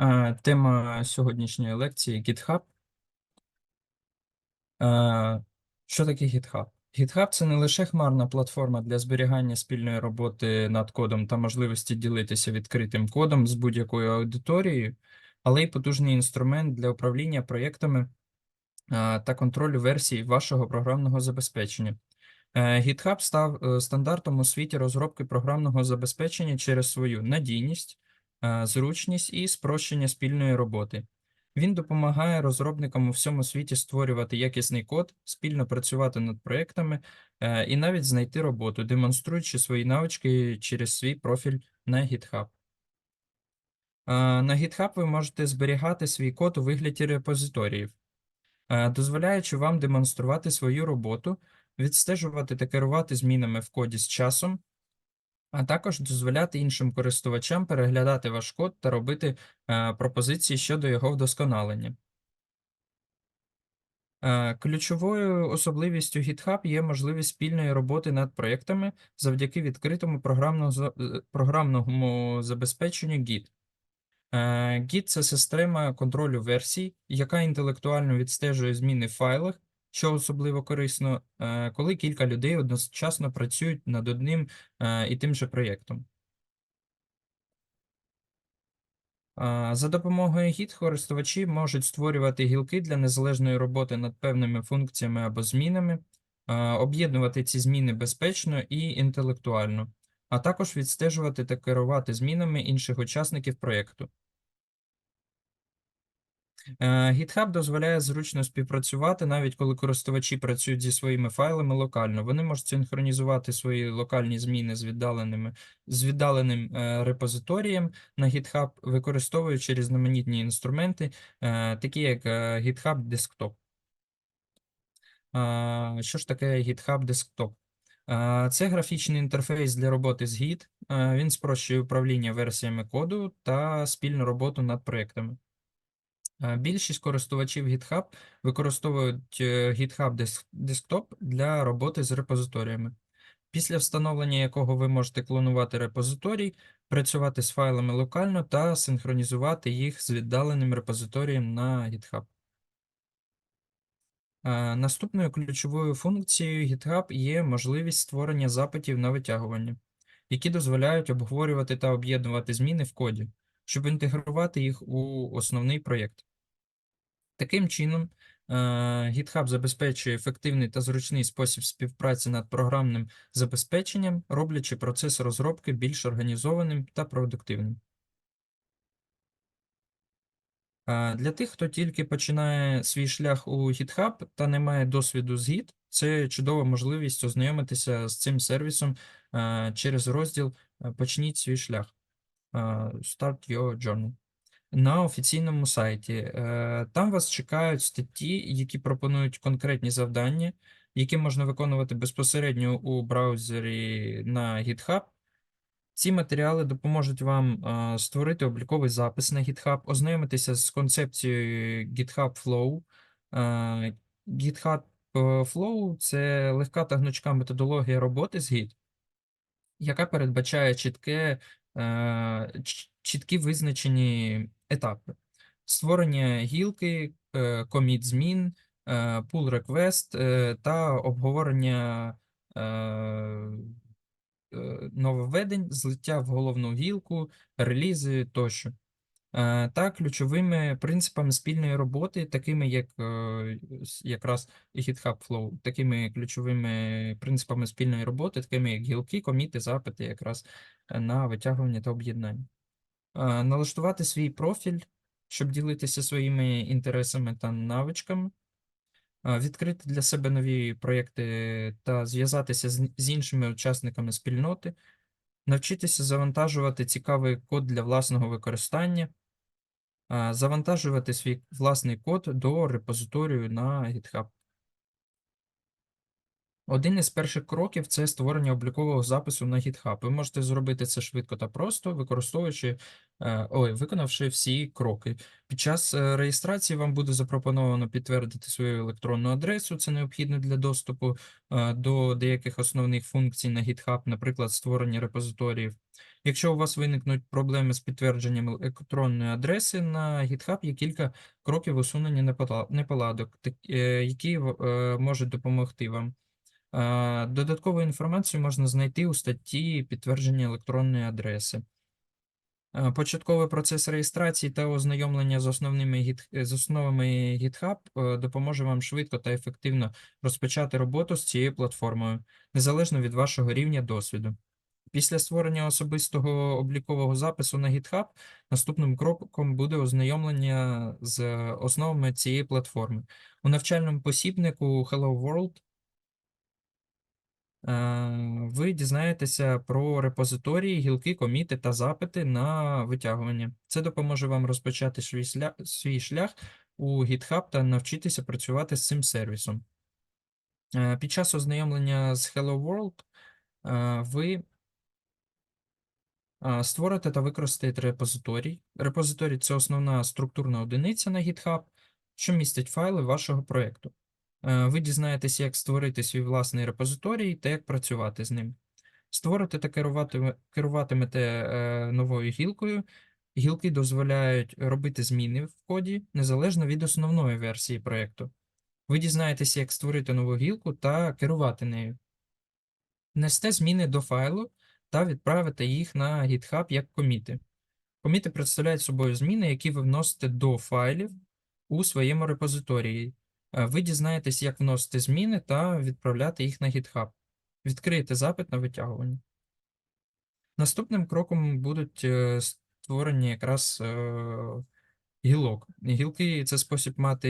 Е, Тема сьогоднішньої лекції GitHub. Е, Що таке GitHub? GitHub – це не лише хмарна платформа для зберігання спільної роботи над кодом та можливості ділитися відкритим кодом з будь-якою аудиторією, але й потужний інструмент для управління проєктами е, та контролю версій вашого програмного забезпечення. GitHub став стандартом у світі розробки програмного забезпечення через свою надійність, зручність і спрощення спільної роботи. Він допомагає розробникам у всьому світі створювати якісний код, спільно працювати над проектами е, і навіть знайти роботу, демонструючи свої навички через свій профіль на GitHub. Е, На GitHub ви можете зберігати свій код у вигляді репозиторіїв, е, дозволяючи вам демонструвати свою роботу, відстежувати та керувати змінами в коді з часом, а також дозволяти іншим користувачам переглядати ваш код та робити е, пропозиції щодо його вдосконалення. Е, Ключовою особливістю GitHub є можливість спільної роботи над проєктами завдяки відкритому е, програмному забезпеченню Git. Git – це система контролю версій, яка інтелектуально відстежує зміни в файлах, що особливо корисно, е, коли кілька людей одночасно працюють над одним е, і тим же проєктом. За допомогою Git користувачі можуть створювати гілки для незалежної роботи над певними функціями або змінами, об'єднувати ці зміни безпечно і інтелектуально, а також відстежувати та керувати змінами інших учасників проєкту. Е, GitHub дозволяє зручно співпрацювати, навіть коли користувачі працюють зі своїми файлами локально. Вони можуть синхронізувати свої локальні зміни з віддаленими з віддаленим е, репозиторієм на GitHub, використовуючи різноманітні інструменти, е, такі як GitHub Desktop. Що ж таке GitHub Desktop? Це графічний інтерфейс для роботи з Git. Він спрощує управління версіями коду та спільну роботу над проектами. Е, Більшість користувачів GitHub використовують е, GitHub Desktop для роботи з репозиторіями, після встановлення якого ви можете клонувати репозиторій, працювати з файлами локально та синхронізувати їх з віддаленим репозиторієм на GitHub. Е, Наступною ключовою функцією GitHub є можливість створення запитів на витягування, які дозволяють обговорювати та об'єднувати зміни в коді, щоб інтегрувати їх у основний проєкт. Таким чином, е, GitHub забезпечує ефективний та зручний спосіб співпраці над програмним забезпеченням, роблячи процес розробки більш організованим та продуктивним. Е, Для тих, хто тільки починає свій шлях у GitHub та не має досвіду з Git, це чудова можливість ознайомитися з цим сервісом е, через розділ Почніть свій шлях. Start your journey на офіційному сайті. Е, Там вас чекають статті, які пропонують конкретні завдання, які можна виконувати безпосередньо у браузері на GitHub. Ці матеріали допоможуть вам е, створити обліковий запис на GitHub, ознайомитися з концепцією GitHub Flow. Е, GitHub Flow – це легка та гнучка методологія роботи з Git, яка передбачає чітке, чіткі визначені етапи. Створення гілки, е, коміт змін, request е, та обговорення е, нововведень, злиття в головну гілку, релізи тощо. Та ключовими принципами спільної роботи, такими як якраз GitHub Flow, такими ключовими принципами спільної роботи, такими як гілки, коміти, запити, якраз на витягування та об'єднання. Налаштувати свій профіль, щоб ділитися своїми інтересами та навичками, відкрити для себе нові проєкти та зв'язатися з іншими учасниками спільноти, навчитися завантажувати цікавий код для власного використання, завантажувати свій власний код до репозиторію на GitHub. Один із перших кроків це створення облікового запису на GitHub. Ви можете зробити це швидко та просто, використовуючи, е, ой, виконавши всі кроки. Під час е, реєстрації вам буде запропоновано підтвердити свою електронну адресу. Це необхідно для доступу е, до деяких основних функцій на GitHub, наприклад, створення репозиторіїв. Якщо у вас виникнуть проблеми з підтвердженням електронної адреси на GitHub, є кілька кроків усунення непола- неполадок, які можуть допомогти вам. Е, Додаткову інформацію можна знайти у статті підтвердження електронної адреси. Е, Початковий процес реєстрації та ознайомлення з основними з основами GitHub е, допоможе вам швидко та ефективно розпочати роботу з цією платформою, незалежно від вашого рівня досвіду. Після створення особистого облікового запису на GitHub наступним кроком буде ознайомлення з основами цієї платформи. У навчальному посібнику Hello World ви дізнаєтеся про репозиторії, гілки, коміти та запити на витягування. Це допоможе вам розпочати свій шлях, свій шлях у GitHub та навчитися працювати з цим сервісом. Е, Під час ознайомлення з Hello World е, ви е, створите та використаєте репозиторій. Репозиторій це основна структурна одиниця на GitHub, що містить файли вашого проєкту. Е, Ви дізнаєтеся, як створити свій власний репозиторій та як працювати з ним. Створите та керуватиме, керуватимете е, новою гілкою. Гілки дозволяють робити зміни в коді незалежно від основної версії проєкту. Ви дізнаєтеся, як створити нову гілку та керувати нею. Внесете зміни до файлу та відправите їх на GitHub як коміти. Коміти представляють собою зміни, які ви вносите до файлів у своєму репозиторії. Е, Ви дізнаєтесь, як вносити зміни та відправляти їх на GitHub. Відкриєте запит на витягування. Наступним кроком будуть е, створені якраз е, гілок. Гілки це спосіб мати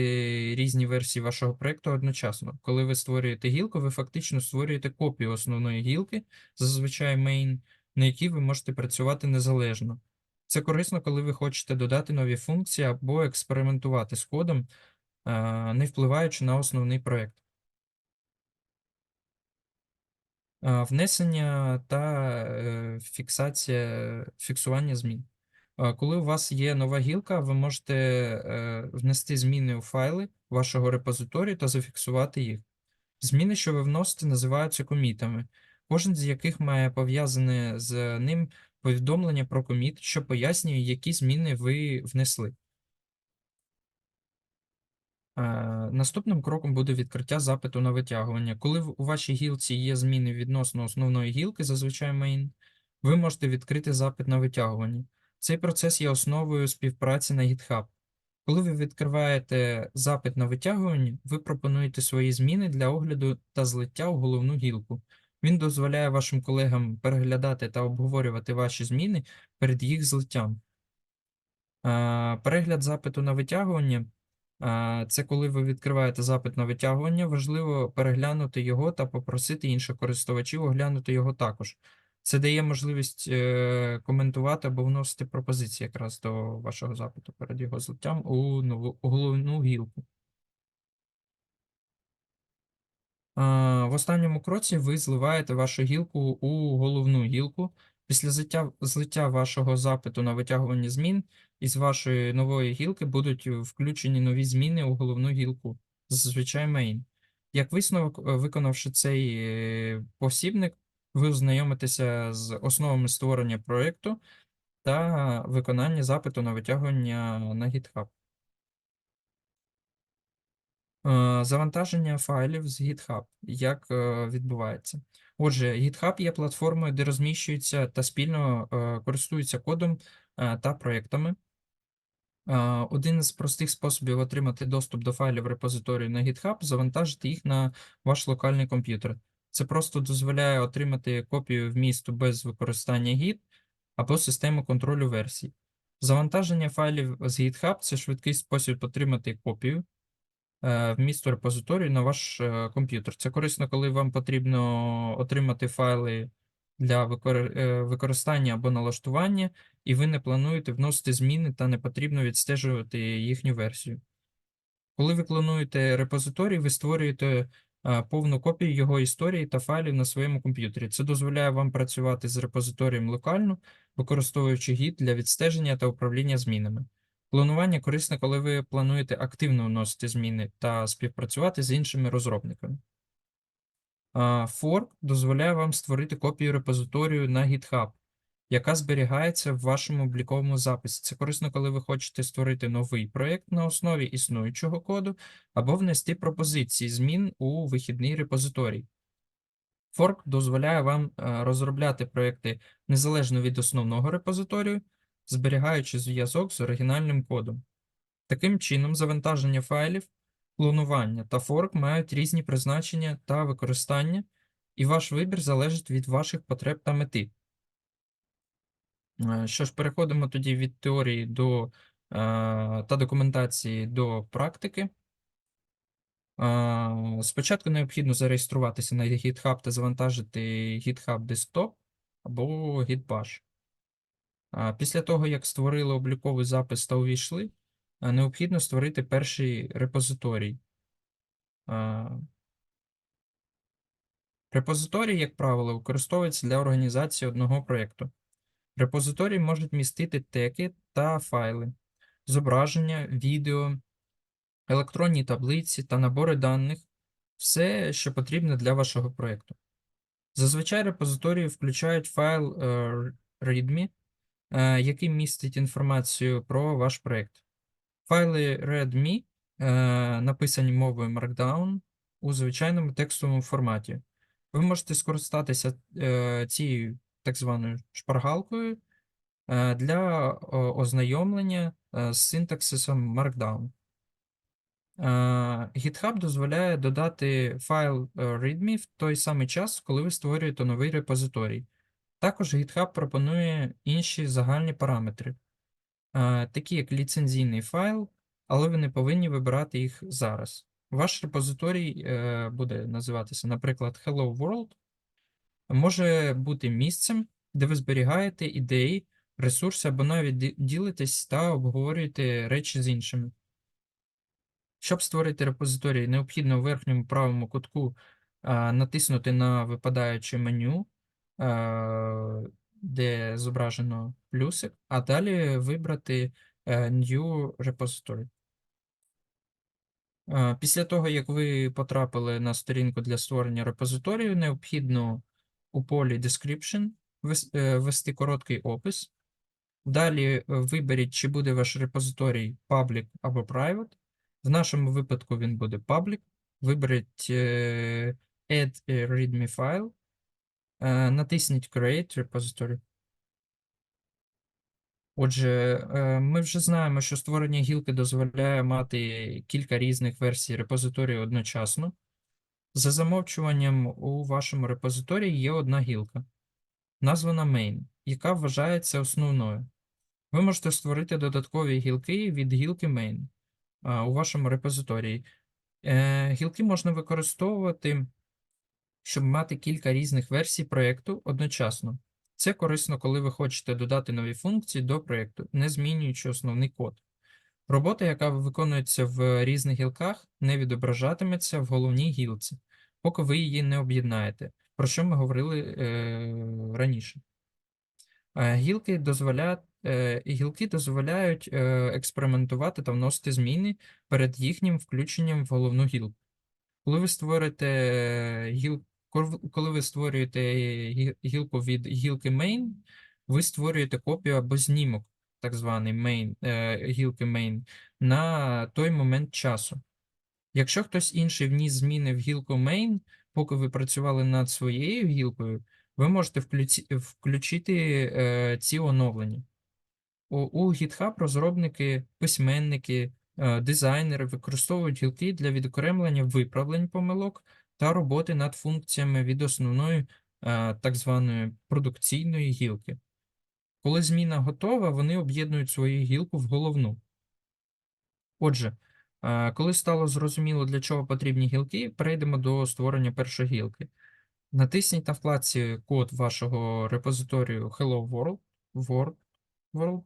різні версії вашого проєкту одночасно. Коли ви створюєте гілку, ви фактично створюєте копію основної гілки, зазвичай main, на якій ви можете працювати незалежно. Це корисно, коли ви хочете додати нові функції або експериментувати з кодом, не впливаючи на основний проєкт. Е, Внесення та е, фіксація, фіксування змін. Е, Коли у вас є нова гілка, ви можете е, внести зміни у файли вашого репозиторію та зафіксувати їх. Зміни, що ви вносите, називаються комітами, кожен з яких має пов'язане з ним повідомлення про коміт, що пояснює, які зміни ви внесли. Е, Наступним кроком буде відкриття запиту на витягування. Коли у вашій гілці є зміни відносно основної гілки, зазвичай main, ви можете відкрити запит на витягування. Цей процес є основою співпраці на GitHub. Коли ви відкриваєте запит на витягування, ви пропонуєте свої зміни для огляду та злиття у головну гілку. Він дозволяє вашим колегам переглядати та обговорювати ваші зміни перед їх злиттям. Е, Перегляд запиту на витягування Це коли ви відкриваєте запит на витягування, важливо переглянути його та попросити інших користувачів оглянути його також. Це дає можливість е, коментувати або вносити пропозиції якраз до вашого запиту перед його злиттям у нову у головну гілку. В останньому кроці ви зливаєте вашу гілку у головну гілку. Після злиття, злиття вашого запиту на витягування змін із вашої нової гілки будуть е, включені нові зміни у головну гілку, зазвичай main. Як висновок, е, виконавши цей е, посібник, ви ознайомитеся з основами створення проєкту та виконання запиту на витягування на GitHub. Завантаження файлів з GitHub. Як відбувається? Отже, GitHub є платформою, де розміщуються та спільно користуються кодом та проєктами. Один з простих способів отримати доступ до файлів репозиторію на GitHub – завантажити їх на ваш локальний комп'ютер. Це просто дозволяє отримати копію вмісту без використання Git або систему контролю версій. Завантаження файлів з GitHub – це швидкий спосіб отримати копію е, вмісту репозиторію на ваш е, комп'ютер. Це корисно, коли вам потрібно отримати файли для е, використання або налаштування, і ви не плануєте вносити зміни та не потрібно відстежувати їхню версію. Коли ви клонуєте репозиторій, ви створюєте е, повну копію його історії та файлів на своєму комп'ютері. Це дозволяє вам працювати з репозиторієм локально, використовуючи гід для відстеження та управління змінами. Планування корисне, коли ви плануєте активно вносити зміни та співпрацювати з іншими розробниками. А, Fork дозволяє вам створити копію репозиторію на GitHub, яка зберігається в вашому обліковому записі. Це корисно, коли ви хочете створити новий проєкт на основі існуючого коду або внести пропозиції змін у вихідний репозиторій. Fork дозволяє вам е, розробляти проєкти незалежно від основного репозиторію, зберігаючи зв'язок з оригінальним кодом. Таким чином, завантаження файлів, клонування та форк мають різні призначення та використання, і ваш вибір залежить від ваших потреб та мети. Е, Що ж, переходимо тоді від теорії до, е, та документації до практики. Е, Спочатку необхідно зареєструватися на GitHub та завантажити GitHub Desktop або Gitbash. Після того, як створили обліковий запис та увійшли, необхідно створити перший репозиторій. Репозиторій, як правило, використовується для організації одного проєкту. Репозиторій можуть містити теки та файли, зображення, відео, електронні таблиці та набори даних, все, що потрібно для вашого проєкту. Зазвичай репозиторії включають файл е, README, е, який містить інформацію про ваш проєкт. Файли README е, написані мовою Markdown у звичайному текстовому форматі. Ви можете скористатися цією так званою шпаргалкою е, для ознайомлення е, з синтаксисом Markdown. Е, GitHub дозволяє додати файл README в той самий час, коли ви створюєте новий репозиторій. Також GitHub пропонує інші загальні параметри, такі як ліцензійний файл, але ви не повинні вибирати їх зараз. Ваш репозиторій буде називатися, наприклад, Hello World, може бути місцем, де ви зберігаєте ідеї, ресурси або навіть ді- ділитесь та обговорюєте речі з іншими. Щоб створити репозиторій, необхідно у верхньому правому кутку а, натиснути на випадаюче меню, а, де зображено плюсик, а далі вибрати е, New Repository. Після того, як ви потрапили на сторінку для створення репозиторію, необхідно у полі Description е, ввести короткий опис. Далі е, виберіть, чи буде ваш репозиторій public або private. В нашому випадку він буде public. Виберіть е, Add a README file. Натисніть Create Repository. Отже, ми вже знаємо, що створення гілки дозволяє мати кілька різних версій репозиторію одночасно. За замовчуванням у вашому репозиторії є одна гілка, названа main, яка вважається основною. Ви можете створити додаткові гілки від гілки main у вашому репозиторії. Е, Гілки можна використовувати, щоб мати кілька різних версій проєкту одночасно. Це корисно, коли ви хочете додати нові функції до проєкту, не змінюючи основний код. Робота, яка виконується в різних гілках, не відображатиметься в головній гілці, поки ви її не об'єднаєте, про що ми говорили е, раніше. Е, Гілки дозволяють, е, гілки дозволяють е, експериментувати та вносити зміни перед їхнім включенням в головну гілку. Коли ви створите е, гіл, коли ви створюєте гілку від гілки main, ви створюєте копію або знімок, так званий main, е, гілки main, на той момент часу. Якщо хтось інший вніс зміни в гілку main, поки ви працювали над своєю гілкою, ви можете включи- включити е, ці оновлення. У, GitHub розробники, письменники, е, дизайнери використовують гілки для відокремлення виправлень помилок та роботи над функціями від основної так званої продукційної гілки. Коли зміна готова, вони об'єднують свою гілку в головну. Отже, е, коли стало зрозуміло, для чого потрібні гілки, перейдемо до створення першої гілки. Натисніть на вкладці код вашого репозиторію Hello World, World, World.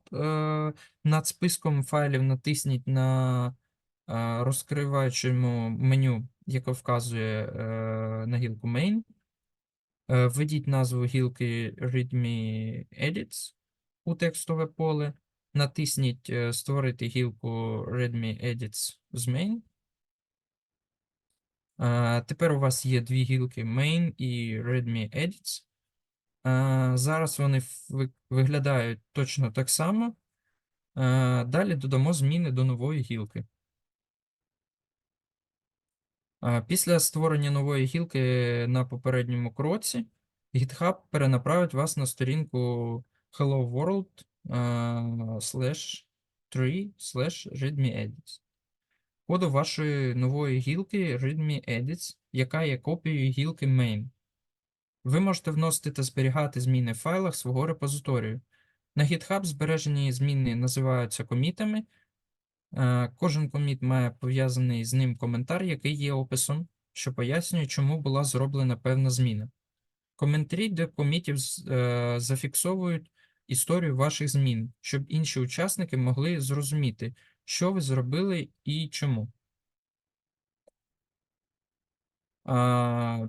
е, Над списком файлів натисніть на розкриваючому меню, яке вказує е, на гілку main. Е, Введіть назву гілки readme edits у текстове поле. Натисніть е, Створити гілку readme edits з main. Е, Тепер у вас є дві гілки main і readme edits. Е, Зараз вони виглядають точно так само. Далі додамо зміни до нової гілки. Після створення нової гілки на попередньому кроці GitHub перенаправить вас на сторінку Hello World а, slash 3 slash readme edits. Коду вашої нової гілки readme edits, яка є копією гілки main. Ви можете вносити та зберігати зміни в файлах свого репозиторію. На GitHub збережені зміни називаються комітами, Кожен коміт має пов'язаний з ним коментар, який є описом, що пояснює, чому була зроблена певна зміна. Коментарі до комітів е, зафіксовують історію ваших змін, щоб інші учасники могли зрозуміти, що ви зробили і чому.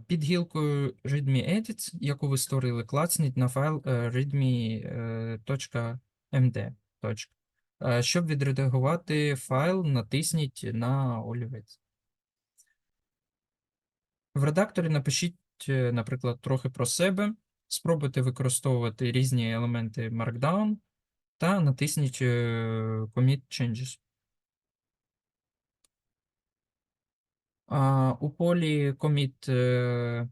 Під гілкою readme edits, яку ви створили, клацніть на файл е, readme.md. Е, Щоб відредагувати файл, натисніть на олівець. В редакторі напишіть, е, наприклад, трохи про себе, спробуйте використовувати різні елементи Markdown та натисніть е, Commit Changes. У полі Commit е,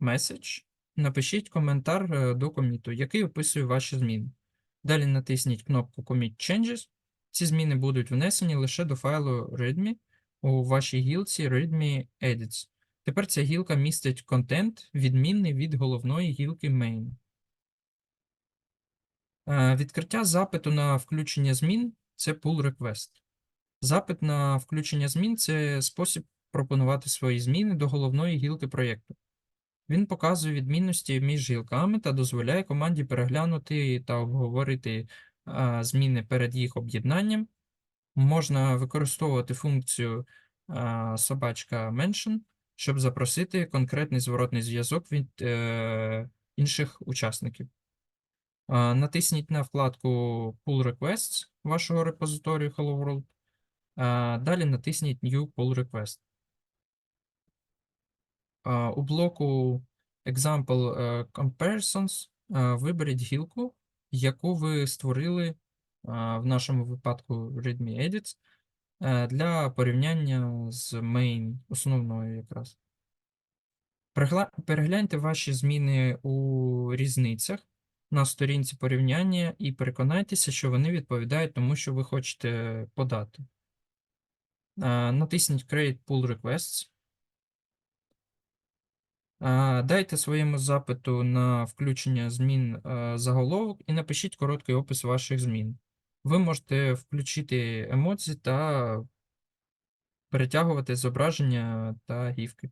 Message напишіть коментар е, до коміту, який описує ваші зміни. Далі натисніть кнопку Commit Changes. Ці зміни будуть внесені лише до файлу README у вашій гілці README Edits. Тепер ця гілка містить контент, відмінний від головної гілки main. Е, Відкриття запиту на включення змін це pull request. Запит на включення змін це спосіб пропонувати свої зміни до головної гілки проєкту. Він показує відмінності між гілками та дозволяє команді переглянути та обговорити зміни перед їх об'єднанням. Можна використовувати функцію собачка mention, щоб запросити конкретний зворотний зв'язок від е, інших учасників. А, Натисніть на вкладку Pull Requests вашого репозиторію Hello World. А, Далі натисніть New Pull Request. А, У блоку Example е, Comparisons е, виберіть гілку, яку ви створили а, в нашому випадку readme edits е, для порівняння з main основною якраз. Перегляньте ваші зміни у різницях на сторінці порівняння і переконайтеся, що вони відповідають тому, що ви хочете подати. Натисніть Create Pull Requests. Дайте своєму запиту на включення змін е, заголовок і напишіть короткий опис ваших змін. Ви можете включити емоції та перетягувати зображення та гівки.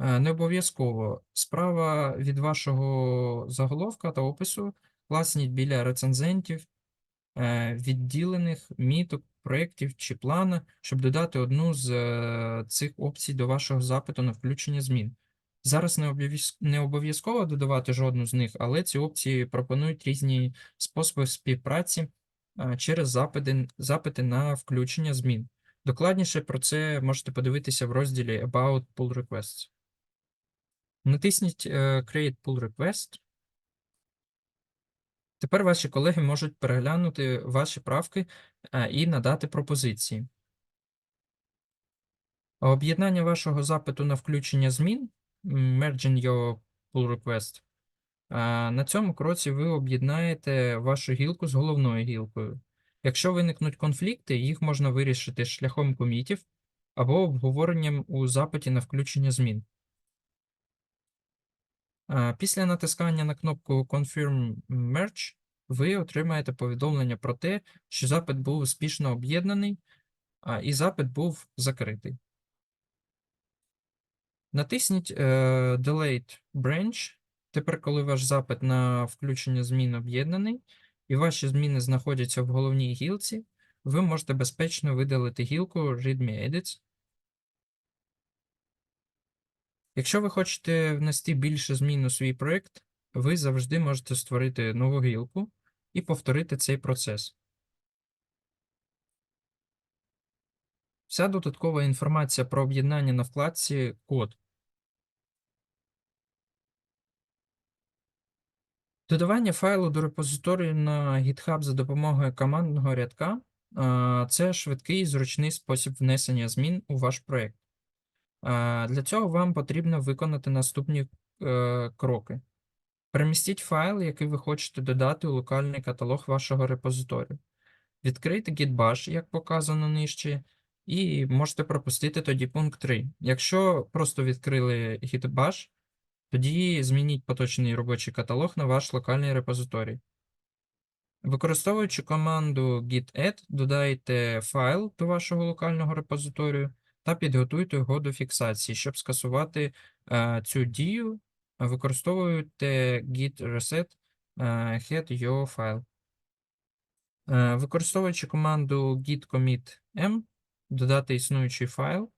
Е, Не обов'язково справа від вашого заголовка та опису класніть біля рецензентів, е, відділених міток, проєктів чи плана, щоб додати одну з е, цих опцій до вашого запиту на включення змін. Зараз не обов'язково додавати жодну з них, але ці опції пропонують різні способи співпраці через запити, запити на включення змін. Докладніше про це можете подивитися в розділі About Pull Requests. Натисніть е, Create Pull Request. Тепер ваші колеги можуть переглянути ваші правки е, і надати пропозиції. Об'єднання вашого запиту на включення змін Merging your pull request. На цьому кроці ви об'єднаєте вашу гілку з головною гілкою. Якщо виникнуть конфлікти, їх можна вирішити шляхом комітів або обговоренням у запиті на включення змін. Після натискання на кнопку Confirm Merge ви отримаєте повідомлення про те, що запит був успішно об'єднаний і запит був закритий. Натисніть е, Delete Branch. Тепер, коли ваш запит на включення змін об'єднаний, і ваші зміни знаходяться в головній гілці, ви можете безпечно видалити гілку readme edits. Якщо ви хочете внести більше змін у свій проєкт, ви завжди можете створити нову гілку і повторити цей процес. Вся додаткова інформація про об'єднання на вкладці Код. Додавання файлу до репозиторію на GitHub за допомогою командного рядка це швидкий і зручний спосіб внесення змін у ваш проєкт. Для цього вам потрібно виконати наступні е, кроки. Перемістіть файл, який ви хочете додати у локальний каталог вашого репозиторію. Відкрийте Git-bash, як показано нижче, і можете пропустити тоді пункт 3. Якщо просто відкрили Git-bash, тоді змініть поточний робочий каталог на ваш локальний репозиторій. Використовуючи команду git-add, додайте файл до вашого локального репозиторію та підготуйте його до фіксації. Щоб скасувати е, цю дію, використовуйте git reset е, head your file. Е, Використовуючи команду git commit m, додати існуючий файл,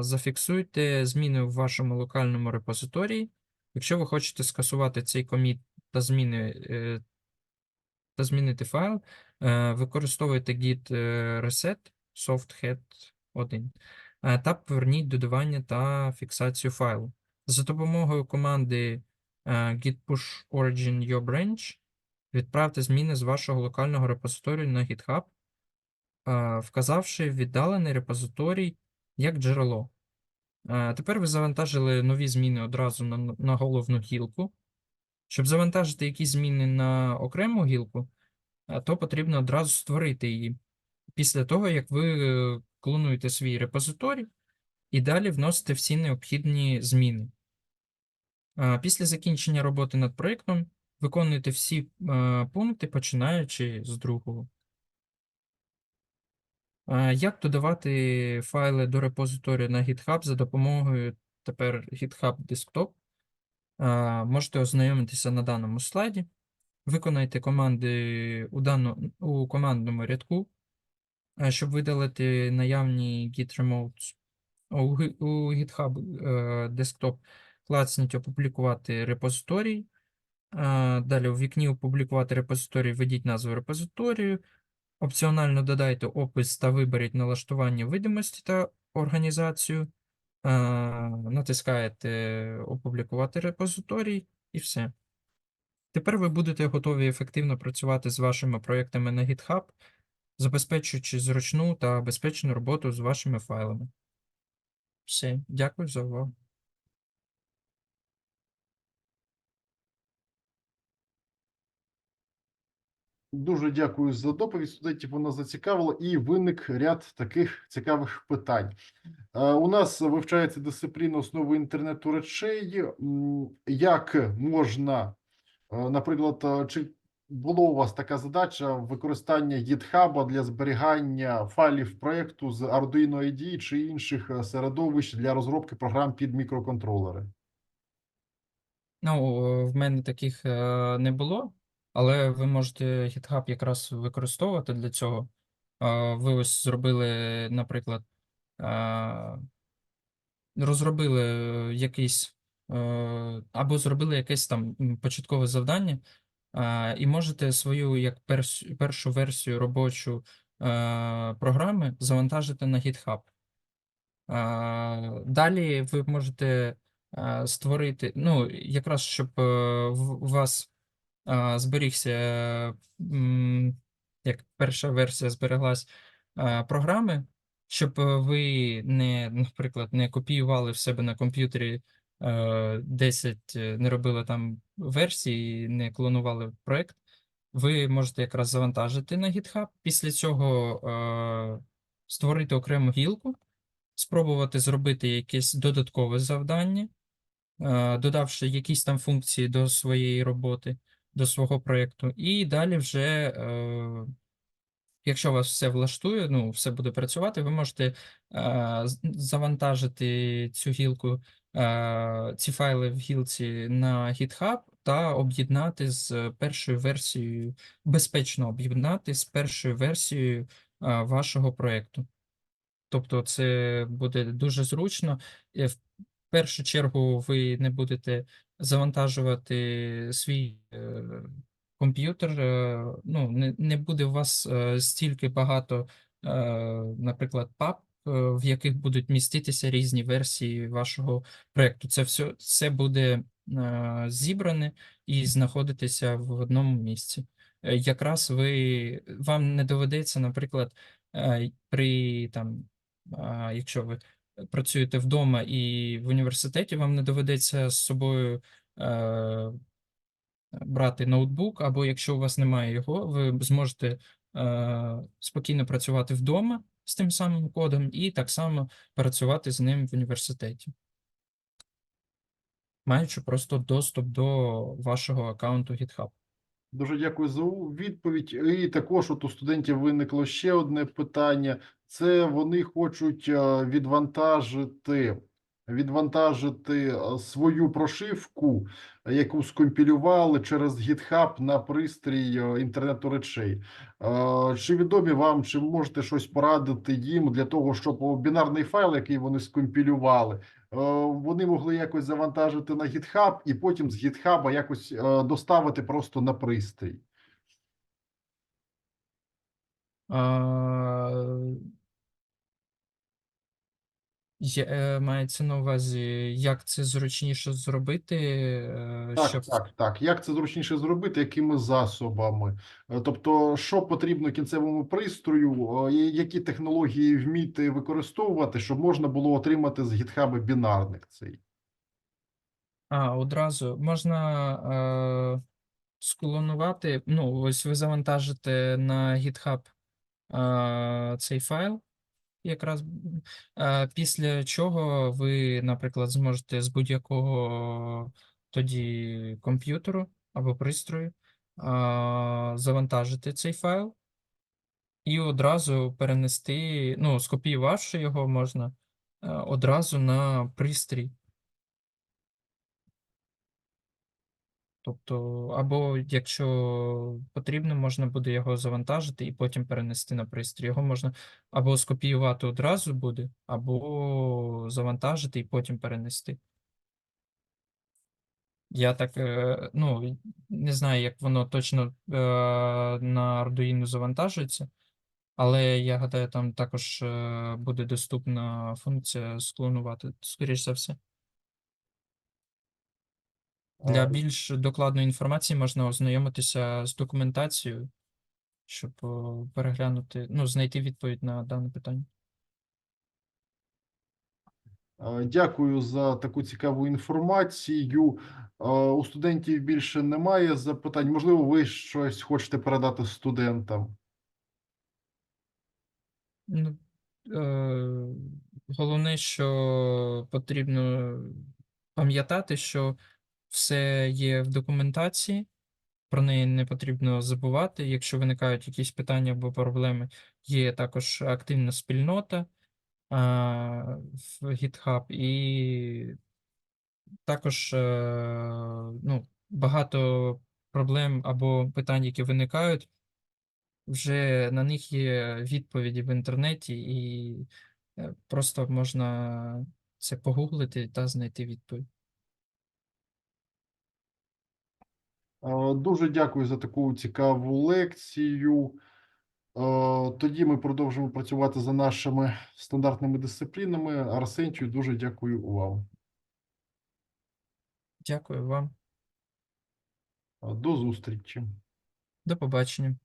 зафіксуйте зміни в вашому локальному репозиторії. Якщо ви хочете скасувати цей коміт та зміни е, та змінити файл, е, використовуйте git е, reset softhead 1 е, та поверніть додавання та фіксацію файлу. За допомогою команди git push origin your branch відправте зміни з вашого локального репозиторію на GitHub, вказавши віддалений репозиторій як джерело. Е, Тепер ви завантажили нові зміни одразу на, на головну гілку. Щоб завантажити якісь зміни на окрему гілку, е, то потрібно одразу створити її після того, як ви е, клонуєте свій репозиторій і далі вносите всі необхідні зміни. Після закінчення роботи над проєктом виконуйте всі пункти, починаючи з другого. Як додавати файли до репозиторію на GitHub за допомогою тепер GitHub Desktop? Можете ознайомитися на даному слайді. Виконайте команди у, дану, у командному рядку, щоб видалити наявні Git remotes. У, GitHub е, Desktop клацніть опублікувати репозиторій. Далі у вікні опублікувати репозиторій, введіть назву репозиторію. Опціонально додайте опис та виберіть налаштування видимості та організацію. Е, Натискаєте Опублікувати репозиторій і все. Тепер ви будете готові ефективно працювати з вашими проєктами на GitHub, забезпечуючи зручну та безпечну роботу з вашими файлами. Все, дякую за увагу. Дуже дякую за доповідь. Студентів вона зацікавила, і виник ряд таких цікавих питань. Е, У нас вивчається дисципліна основи інтернету речей. Як можна, е, наприклад, е, чи було у вас така задача використання GitHub для зберігання файлів проєкту з Arduino IDE чи інших середовищ для розробки програм під мікроконтролери? Ну, в мене таких не було, але ви можете GitHub якраз використовувати для цього. Ви ось зробили, наприклад, розробили якийсь або зробили якесь там початкове завдання, і можете свою як першу версію робочу програми завантажити на GitHub. Далі ви можете створити, ну, якраз щоб е, у вас зберігся, як перша версія збереглась програми, щоб е, ви не, наприклад, не копіювали в себе на комп'ютері е, 10, е, не робили там версії, не клонували проект. Ви можете якраз завантажити на GitHub, після цього е, створити окрему гілку спробувати зробити якесь додаткове завдання, е, додавши якісь там функції до своєї роботи, до свого проєкту, і далі вже, е, якщо вас все влаштує, ну, все буде працювати, ви можете е, завантажити цю гілку, е, ці файли в гілці на GitHub та об'єднати з першою версією, безпечно об'єднати з першою версією вашого проєкту. Тобто, це буде дуже зручно. В першу чергу ви не будете завантажувати свій е, комп'ютер. е, Ну, не, буде у вас е, стільки багато, наприклад, пап, в яких будуть міститися різні версії вашого проєкту. Це все це буде зібране і знаходитися в одному місці. Якраз ви вам не доведеться, наприклад, при там, якщо ви працюєте вдома і в університеті, вам не доведеться з собою е, брати ноутбук, або якщо у вас немає його, ви зможете е, спокійно працювати вдома з тим самим кодом і так само працювати з ним в університеті, маючи просто доступ до вашого аккаунту GitHub. Дуже дякую за відповідь. І також от у студентів виникло ще одне питання: це вони хочуть е, відвантажити, відвантажити е, свою прошивку, яку скомпілювали через GitHub на пристрій е, інтернету речей. Чи відомі вам, чи можете щось порадити їм для того, щоб бінарний файл, який вони скомпілювали, вони могли якось завантажити на GitHub і потім з GitHub якось доставити просто на пристрій. Є, е, мається на увазі, як це зручніше зробити, е, Так, щоб так, так. Як це зручніше зробити? Якими засобами? Е, Тобто, що потрібно кінцевому пристрою, які технології вміти використовувати, щоб можна було отримати з GitHub бінарник цей? А, одразу можна е, склонувати. Ну, ось ви завантажите на GitHub е, цей файл, якраз після чого ви, наприклад, зможете з будь-якого тоді комп'ютеру або пристрою завантажити цей файл і одразу перенести, ну, скопіювавши його, можна одразу на пристрій. Тобто, або якщо потрібно, можна буде його завантажити і потім перенести на пристрій. Його можна або скопіювати одразу буде, або завантажити і потім перенести. Я так, е, ну, не знаю, як воно точно е, на Arduino завантажується, але я гадаю, там також е, буде доступна функція склонувати, скоріш за все. Для більш докладної інформації можна ознайомитися з документацією, щоб переглянути, ну, знайти відповідь на дане питання. Дякую за таку цікаву інформацію. У студентів більше немає запитань. Можливо, ви щось хочете передати студентам? Ну, е, головне, що потрібно пам'ятати, що все є в документації, про неї не потрібно забувати. Якщо виникають якісь питання або проблеми, є також активна спільнота а, в GitHub, і також е, ну, багато проблем або питань, які виникають, вже на них є відповіді в інтернеті, і е, просто можна це погуглити та знайти відповідь. Е, Дуже дякую за таку цікаву лекцію. Е, Тоді ми продовжимо працювати за нашими стандартними дисциплінами. Арсентію, дуже дякую вам. Дякую вам. Е, До зустрічі. До побачення.